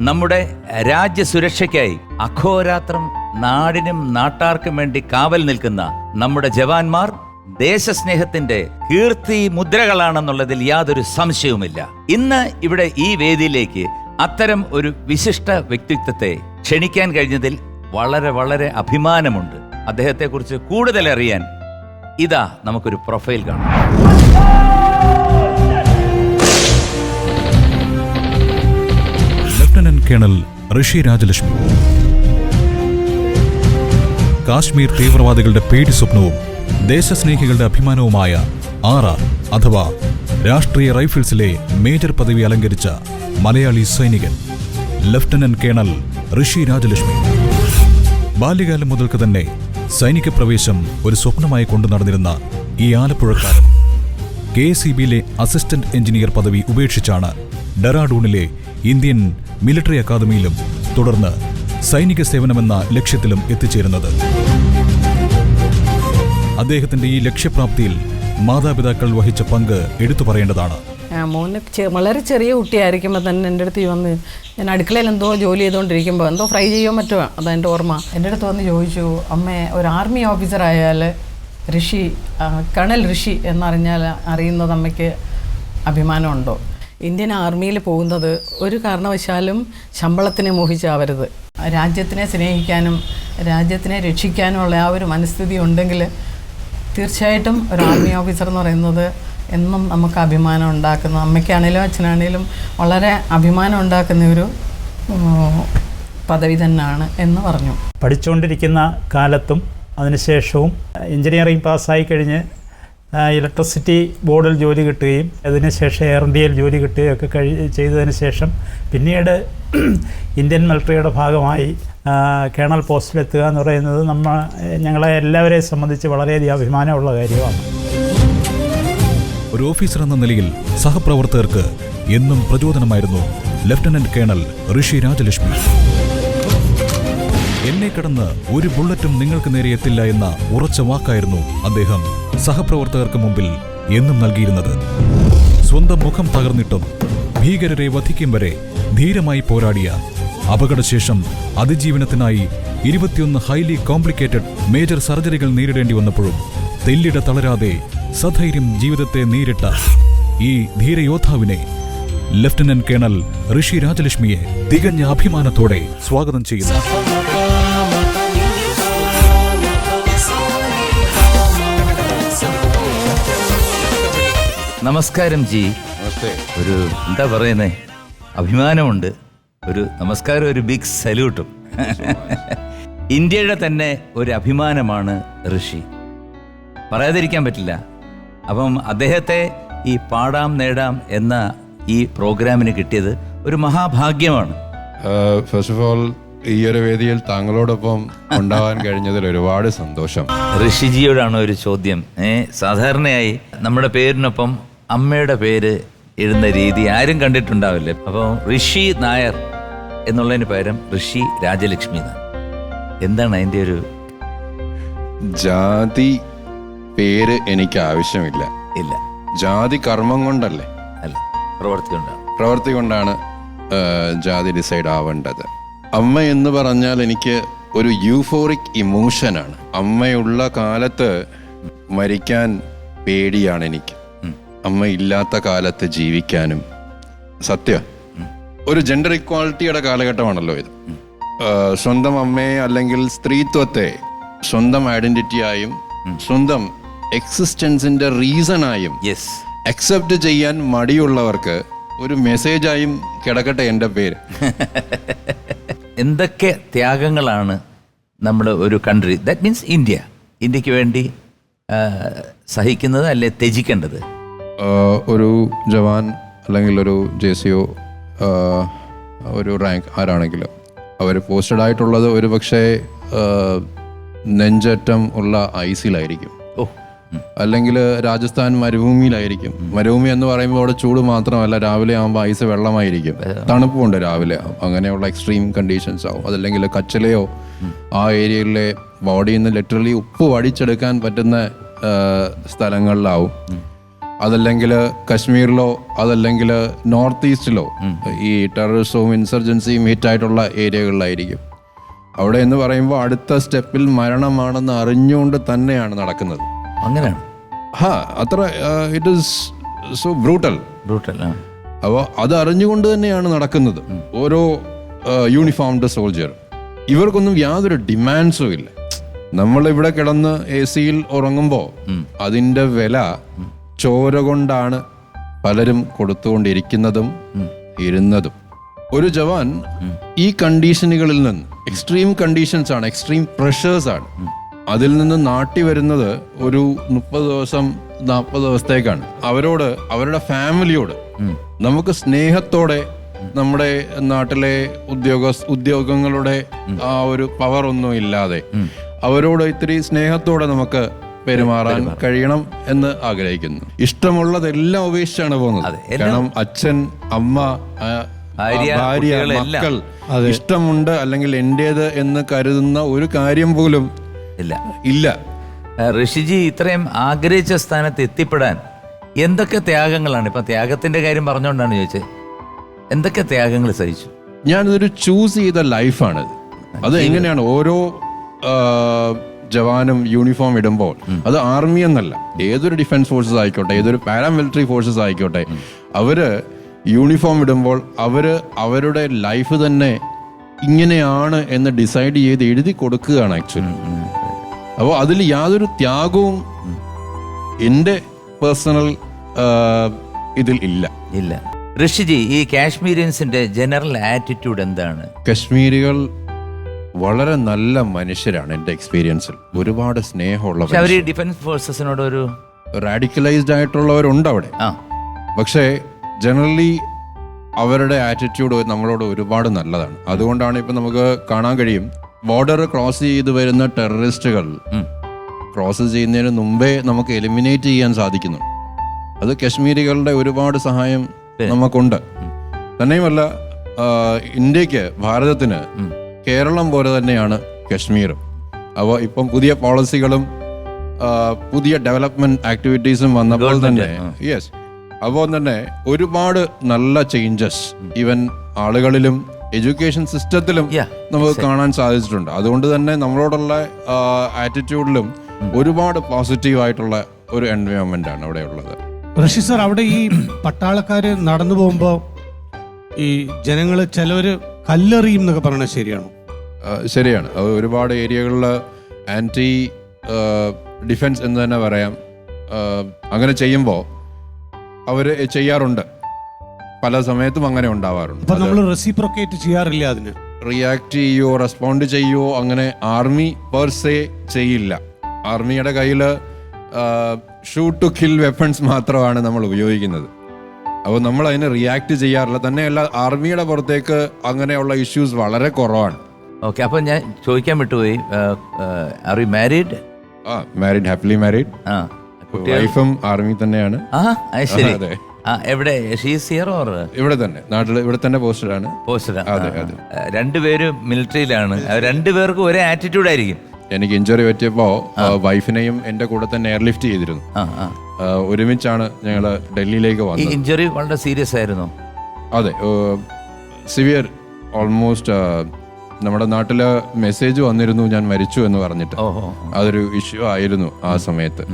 നമ്മുടെ രാജ്യസുരക്ഷയ്ക്കായി അഘോരാത്രം നാടിനും നാട്ടാർക്കും വേണ്ടി കാവൽ നിൽക്കുന്ന നമ്മുടെ ജവാന്മാർ ദേശസ്നേഹത്തിന്റെ കീർത്തി മുദ്രകളാണെന്നുള്ളതിൽ യാതൊരു സംശയവുമില്ല. ഇന്ന് ഇവിടെ ഈ വേദിയിലേക്ക് അത്തരം ഒരു വിശിഷ്ട വ്യക്തിത്വത്തെ ക്ഷണിക്കാൻ കഴിഞ്ഞതിൽ വളരെ വളരെ അഭിമാനമുണ്ട്. അദ്ദേഹത്തെക്കുറിച്ച് കൂടുതൽ അറിയാൻ ഇതാ നമുക്കൊരു പ്രൊഫൈൽ കാണാം. കേണൽ ഋഷി രാജലക്ഷ്മി. കാശ്മീർ തീവ്രവാദികളുടെ പേടി സ്വപ്നവും ദേശസ്നേഹികളുടെ അഭിമാനവുമായ ആർ ആർ അഥവാ രാഷ്ട്രീയ റൈഫിൾസിലെ മേജർ പദവി അലങ്കരിച്ച മലയാളി സൈനികൻ ലഫ്റ്റനന്റ് കേണൽ ഋഷി രാജലക്ഷ്മി. ബാല്യകാലം മുതൽക്ക് തന്നെ സൈനിക പ്രവേശം ഒരു സ്വപ്നമായി കൊണ്ടു നടന്നിരുന്ന ഈ ആലപ്പുഴക്കാരൻ കെ എസ് സി ബിയിലെ അസിസ്റ്റന്റ് എഞ്ചിനീയർ പദവി ഉപേക്ഷിച്ചാണ് ഡെറാഡൂണിലെ ഇന്ത്യൻ മിലിറ്ററി അക്കാദമിയിലും തുടർന്ന് സൈനിക സേവനമെന്ന ലക്ഷ്യത്തിലും എത്തിച്ചേരുന്നത്. അദ്ദേഹത്തിന്റെ ഈ ലക്ഷ്യപ്രാപ്തിയിൽ മാതാപിതാക്കൾ വഹിച്ച പങ്ക് എടുത്തു പറയേണ്ടതാണ്. മോന് വളരെ ചെറിയ കുട്ടിയായിരിക്കുമ്പോൾ തന്നെ എന്റെ അടുത്ത് വന്ന് ഞാൻ അടുക്കളയിൽ എന്തോ ജോലി ചെയ്തുകൊണ്ടിരിക്കുമ്പോൾ എന്തോ ഫ്രൈ ചെയ്യോ മറ്റോ അതാ എന്റെ ഓർമ്മ. എന്റെ അടുത്ത് വന്ന് ചോദിച്ചു അമ്മേ ഒരു ആർമി ഓഫീസർ ആയാൽ ഋഷി കണൽ ഋഷി എന്നറിഞ്ഞാൽ അറിയുന്നത് അമ്മയ്ക്ക് അഭിമാനമുണ്ടോ? ഇന്ത്യൻ ആർമിയിൽ പോകുന്നത് ഒരു കാരണവശാലും ശമ്പളത്തിനെ മോഹിച്ചാവരുത്. രാജ്യത്തിനെ സ്നേഹിക്കാനും രാജ്യത്തിനെ രക്ഷിക്കാനുമുള്ള ആ ഒരു മനസ്ഥിതി ഉണ്ടെങ്കിൽ തീർച്ചയായിട്ടും ഒരു ആർമി ഓഫീസർ എന്ന് പറയുന്നത് എന്നും നമുക്ക് അഭിമാനം ഉണ്ടാക്കുന്ന അമ്മയ്ക്കാണേലും അച്ഛനാണേലും വളരെ അഭിമാനം ഉണ്ടാക്കുന്ന ഒരു പദവി തന്നെയാണ് എന്ന് പറഞ്ഞു. പഠിച്ചുകൊണ്ടിരിക്കുന്ന കാലത്തും അതിനുശേഷവും എഞ്ചിനീയറിംഗ് പാസ്സായി കഴിഞ്ഞ് ഇലക്ട്രിസിറ്റി ബോർഡിൽ ജോലി കിട്ടുകയും അതിനുശേഷം എയർ ഇന്ത്യയിൽ ജോലി കിട്ടുകയും ഒക്കെ കഴി ചെയ്തതിന് ശേഷം പിന്നീട് ഇന്ത്യൻ മിലിറ്ററിയുടെ ഭാഗമായി കേണൽ പോസ്റ്റിലെത്തുക എന്ന് പറയുന്നത് നമ്മൾ ഞങ്ങളെ എല്ലാവരെയും സംബന്ധിച്ച് വളരെയധികം അഭിമാനമുള്ള കാര്യമാണ്. ഒരു ഓഫീസർ എന്ന നിലയിൽ സഹപ്രവർത്തകർക്ക് എന്നും പ്രചോദനമായിരുന്നു ലഫ്റ്റനന്റ് കേണൽ ഋഷി രാജലക്ഷ്മി. എന്നെ കടന്ന് ഒരു ബുള്ളറ്റും നിങ്ങൾക്ക് നേരെ എത്തില്ല എന്ന ഉറച്ച വാക്കായിരുന്നു അദ്ദേഹം സഹപ്രവർത്തകർക്ക് മുമ്പിൽ എന്നും നൽകിയിരുന്നത്. സ്വന്തം മുഖം തകർന്നിട്ടും ഭീകരരെ വധിക്കും വരെ ധീരമായി പോരാടിയ അപകടശേഷം അതിജീവനത്തിനായി ഇരുപത്തിയൊന്ന് ഹൈലി കോംപ്ലിക്കേറ്റഡ് മേജർ സർജറികൾ നേരിടേണ്ടി വന്നപ്പോഴും തെല്ലിട തളരാതെ സധൈര്യം ജീവിതത്തെ നേരിട്ട ഈ ധീരയോദ്ധാവിനെ ലഫ്റ്റനന്റ് കേണൽ ഋഷി രാജലക്ഷ്മിയെ തികഞ്ഞ അഭിമാനത്തോടെ സ്വാഗതം ചെയ്യുന്നു. നമസ്കാരം ജി. ഒരു എന്താ പറയുന്നേ? അഭിമാനമുണ്ട്. ഒരു നമസ്കാരം ഒരു ബിഗ് സല്യൂട്ടും ഇന്ത്യയുടെ തന്നെ ഒരു അഭിമാനമാണ് ഋഷി. പറയാതിരിക്കാൻ പറ്റില്ല. അപ്പം അദ്ദേഹത്തെ ഈ പാടാം നേടാം എന്ന ഈ പ്രോഗ്രാമിന് കിട്ടിയത് ഒരു മഹാഭാഗ്യമാണ്. ഫസ്റ്റ് ഓഫ് ഓൾ ഈ ഒരു വേദിയിൽ താങ്കളോടൊപ്പം ഉണ്ടാവാൻ കഴിഞ്ഞതിൽ ഒരുപാട് സന്തോഷം. ഋഷിജിയോടാണ് ഒരു ചോദ്യം. ഏ സാധാരണയായി നമ്മുടെ പേരിനൊപ്പം അമ്മയുടെ പേര് എഴുന്ന രീതി ആരും കണ്ടിട്ടുണ്ടാവില്ലേ? അപ്പോൾ ഋഷി നായർ എന്നുള്ളതിന് പകരം ഋഷി രാജലക്ഷ്മി എന്നാണ്. എന്താണ് അതിന്റെ ഒരു ജാതി പേര് എനിക്ക് ആവശ്യമില്ല. ഇല്ല. ജാതി കർമ്മം കൊണ്ടല്ലേ? അല്ല പ്രവർത്തി കൊണ്ടാണ്. പ്രവർത്തി കൊണ്ടാണ് ജാതി ഡിസൈഡ് ആവേണ്ടത്. അമ്മ എന്ന് പറഞ്ഞാൽ എനിക്ക് ഒരു യൂഫോറിക് ഇമോഷനാണ്. അമ്മയുള്ള കാലത്ത് മരിക്കാൻ പേടിയാണ് എനിക്ക്. അമ്മ ഇല്ലാത്ത കാലത്ത് ജീവിക്കാനും. സത്യ. ഒരു ജെൻഡർ ഇക്വാളിറ്റിയുടെ കാലഘട്ടമാണല്ലോ ഇത്. സ്വന്തം അമ്മയെ അല്ലെങ്കിൽ സ്ത്രീത്വത്തെ സ്വന്തം ഐഡന്റിറ്റിയായും സ്വന്തം എക്സിസ്റ്റൻസിന്റെ റീസണായും അക്സെപ്റ്റ് ചെയ്യാൻ മടിയുള്ളവർക്ക് ഒരു മെസ്സേജായും കിടക്കട്ടെ എന്റെ പേര്. എന്തൊക്കെ ത്യാഗങ്ങളാണ് നമ്മൾ ഒരു കൺട്രി ദാറ്റ് മീൻസ് ഇന്ത്യ ഇന്ത്യയ്ക്ക് വേണ്ടി സഹിക്കുന്നത് അല്ലെ ത്യജിക്കേണ്ടത്? ഒരു ജവാൻ അല്ലെങ്കിൽ ഒരു ജെ സി ഒ ഒരു റാങ്ക് ആരാണെങ്കിലും. അവർ പോസ്റ്റഡ് ആയിട്ടുള്ളത് ഒരു പക്ഷേ നെഞ്ചറ്റം ഉള്ള ഐസിലായിരിക്കും അല്ലെങ്കിൽ രാജസ്ഥാൻ മരുഭൂമിയിലായിരിക്കും. മരുഭൂമി എന്ന് പറയുമ്പോൾ അവിടെ ചൂട് മാത്രമല്ല രാവിലെ ആകുമ്പോൾ ഐസ് വെള്ളമായിരിക്കും. തണുപ്പുണ്ട് രാവിലെ. അങ്ങനെയുള്ള എക്സ്ട്രീം കണ്ടീഷൻസ് ആവും. അതല്ലെങ്കിൽ കച്ചലയോ ആ ഏരിയയിലെ ബോഡിയിൽ നിന്ന് ലിറ്ററലി ഉപ്പ് വടിച്ചെടുക്കാൻ പറ്റുന്ന സ്ഥലങ്ങളിലാവും. അതല്ലെങ്കിൽ കശ്മീരിലോ അതല്ലെങ്കിൽ നോർത്ത് ഈസ്റ്റിലോ ഈ ടെററിസവും ഇൻസർജൻസിയും ഹിറ്റായിട്ടുള്ള ഏരിയകളിലായിരിക്കും. അവിടെ എന്ന് പറയുമ്പോൾ അടുത്ത സ്റ്റെപ്പിൽ മരണമാണെന്ന് അറിഞ്ഞുകൊണ്ട് തന്നെയാണ് നടക്കുന്നത്. അങ്ങനെയാണ്. ഹാ അത്ര it is so brutal brutal അപ്പോൾ അത് അറിഞ്ഞുകൊണ്ട് തന്നെയാണ് നടക്കുന്നത്. ഓരോ യൂണിഫോംഡ് സോൾജർ ഇവർക്കൊന്നും യാതൊരു ഡിമാൻഡ്സും ഇല്ല. നമ്മൾ ഇവിടെ കിടന്ന് എ സിയിൽ ഉറങ്ങുമ്പോൾ അതിന്റെ വില ചോര കൊണ്ടാണ് പലരും കൊടുത്തുകൊണ്ടിരിക്കുന്നതും ഇരുന്നതും. ഒരു ജവാൻ ഈ കണ്ടീഷനുകളിൽ നിന്ന് എക്സ്ട്രീം കണ്ടീഷൻസ് ആണ് എക്സ്ട്രീം പ്രഷേഴ്സ് ആണ്. അതിൽ നിന്ന് നാട്ടി വരുന്നത് ഒരു മുപ്പത് ദിവസം നാൽപ്പത് ദിവസത്തേക്കാണ്. അവരോട് അവരുടെ ഫാമിലിയോട് നമുക്ക് സ്നേഹത്തോടെ നമ്മുടെ നാട്ടിലെ ഉദ്യോഗ ഉദ്യോഗങ്ങളുടെ ആ ഒരു പവർ ഒന്നും ഇല്ലാതെ അവരോട് ഇത്തിരി സ്നേഹത്തോടെ നമുക്ക് പെരുമാറാൻ കഴിയണം എന്ന് ആഗ്രഹിക്കുന്നു. ഇഷ്ടമുള്ളതെല്ലാം ഉപേക്ഷിച്ചാണ് പോകുന്നത്. കാരണം അച്ഛൻ അമ്മ ഭാര്യ. മക്കൾ ഇഷ്ടമുണ്ട് അല്ലെങ്കിൽ എന്റേത് എന്ന് കരുതുന്ന ഒരു കാര്യം പോലും ഇല്ല. ഇല്ല. ഋഷിജി ഇത്രയും ആഗ്രഹിച്ച സ്ഥാനത്ത് എത്തിപ്പെടാൻ എന്തൊക്കെ ത്യാഗങ്ങളാണ്? ഇപ്പം ത്യാഗത്തിന്റെ കാര്യം പറഞ്ഞുകൊണ്ടാണ് ചോദിച്ചത്. എന്തൊക്കെ ത്യാഗങ്ങൾ സഹിച്ചു? ഞാനിതൊരു ചൂസ് ചെയ്ത ലൈഫാണ്. അത് എങ്ങനെയാണ്? ഓരോ ജവാനും യൂണിഫോം ഇടുമ്പോൾ അത് ആർമി എന്നല്ല. ഏതൊരു ഡിഫൻസ് ഫോഴ്സസ് ആയിക്കോട്ടെ ഏതൊരു പാരാമിലിറ്ററി ഫോഴ്സസ് ആയിക്കോട്ടെ അവർ യൂണിഫോം ഇടുമ്പോൾ അവർ അവരുടെ ലൈഫ് തന്നെ ഇങ്ങനെയാണ് എന്ന് ഡിസൈഡ് ചെയ്ത് എഴുതി കൊടുക്കുകയാണ് ആക്ച്വലി അപ്പോൾ അതിൽ യാതൊരു ത്യാഗവും എന്റെ പേഴ്സണൽ ഇതിൽ ഇല്ല. ഇല്ല. ഋഷിജി ഈ കാശ്മീരിയൻസിന്റെ ജനറൽ ആറ്റിറ്റ്യൂഡ് എന്താണ്? കശ്മീരികൾ വളരെ നല്ല മനുഷ്യരാണ് എന്റെ എക്സ്പീരിയൻസിൽ ഒരുപാട് സ്നേഹമുള്ള ഡിഫൻസ് ഫോഴ്സസിനോട് ഒരു റാഡിക്കലൈസ്ഡ് ആയിട്ടുള്ളവരുണ്ട് അവിടെ പക്ഷേ ജനറലി അവരുടെ ആറ്റിറ്റ്യൂഡ് നമ്മളോട് ഒരുപാട് നല്ലതാണ്. അതുകൊണ്ടാണ് ഇപ്പം നമുക്ക് കാണാൻ കഴിയും ബോർഡർ ക്രോസ് ചെയ്ത് വരുന്ന ടെററിസ്റ്റുകൾ. ക്രോസ് ചെയ്യുന്നതിന് മുമ്പേ നമുക്ക് എലിമിനേറ്റ് ചെയ്യാൻ സാധിക്കുന്നു. അത് കശ്മീരികളുടെ ഒരുപാട് സഹായം നമുക്കുണ്ട്. തന്നെയുമല്ല ഇന്ത്യയ്ക്ക് ഭാരതത്തിന് കേരളം പോലെ തന്നെയാണ് കശ്മീരും അപ്പോൾ ഇപ്പം പുതിയ പോളിസികളും പുതിയ ഡെവലപ്മെന്റ് ആക്ടിവിറ്റീസും വന്നപ്പോൾ തന്നെ യെസ് അപ്പോൾ തന്നെ ഒരുപാട് നല്ല ചേഞ്ചസ് ഈവൻ ആളുകളിലും എഡ്യൂക്കേഷൻ സിസ്റ്റത്തിലും നമുക്ക് കാണാൻ സാധിച്ചിട്ടുണ്ട്. അതുകൊണ്ട് തന്നെ നമ്മളോടുള്ള ആറ്റിറ്റ്യൂഡിലും ഒരുപാട് പോസിറ്റീവ് ആയിട്ടുള്ള ഒരു എൻവയോൺമെന്റ് ആണ് അവിടെ ഉള്ളത്. ഋഷി സാർ അവിടെ ഈ പട്ടാളക്കാര് നടന്നു പോകുമ്പോൾ ഈ ജനങ്ങൾ ചിലവര് കല്ലെറിയും എന്നൊക്കെ പറയണത് ശരിയാണോ? ശരിയാണ്. അത് ഒരുപാട് ഏരിയകളിൽ ആന്റി ഡിഫെൻസ് എന്ന് തന്നെ പറയാം. അങ്ങനെ ചെയ്യുമ്പോൾ അവർ ചെയ്യാറുണ്ട്. പല സമയത്തും അങ്ങനെ ഉണ്ടാവാറുണ്ട്. നമ്മൾ റെസിപ്രൊക്കേറ്റ് ചെയ്യാറില്ല അതിന്? റിയാക്ട് ചെയ്യോ റെസ്പോണ്ട് ചെയ്യോ അങ്ങനെ ആർമി പെർ സേ ചെയ്യില്ല. ആർമിയുടെ കയ്യിൽ ഷൂട്ട് ടു കിൽ വെപ്പൺസ് മാത്രമാണ് നമ്മൾ ഉപയോഗിക്കുന്നത്. അപ്പോൾ നമ്മൾ അതിന് റിയാക്ട് ചെയ്യാറില്ല. തന്നെയല്ല ആർമിയുടെ പുറത്തേക്ക് അങ്ങനെയുള്ള ഇഷ്യൂസ് വളരെ കുറവാണ്. ഓക്കെ അപ്പൊ ഞാൻ ചോദിക്കാൻ വിട്ടുപോയി. ആർ യു മാരീഡ് ആ മാരീഡ് ഹാപ്പിലി മാരീഡ് ആ വൈഫും ആർമി തന്നെയാണ്. ആ ശരി. എവിടെ? ഇവിടെ തന്നെ നാട്ടിൽ ഇവിടെ തന്നെ പോസ്റ്റഡ് ആണ്. പോസ്റ്റഡ്. രണ്ടുപേരും മിലിറ്ററിയിലാണ് രണ്ടുപേർക്കും ഒരേ ആറ്റിറ്റ്യൂഡ് ആയിരിക്കും. എനിക്ക് ഇഞ്ചുറി പറ്റിയപ്പോ വൈഫിനെയും എന്റെ കൂടെ തന്നെ എയർലിഫ്റ്റ് ചെയ്തിരുന്നു. ഒരുമിച്ചാണ് ഞങ്ങൾ ഡൽഹിയിലേക്ക് വന്നത്. ഇഞ്ചുറി വളരെ സീരിയസ് ആയിരുന്നു. അതെ സിവിയർ ഓൾമോസ്റ്റ് നമ്മുടെ നാട്ടിൽ മെസ്സേജ് വന്നിരുന്നു ഞാൻ മരിച്ചു എന്ന് പറഞ്ഞിട്ട്. അതൊരു ഇഷ്യൂ ആയിരുന്നു ആ സമയത്ത്.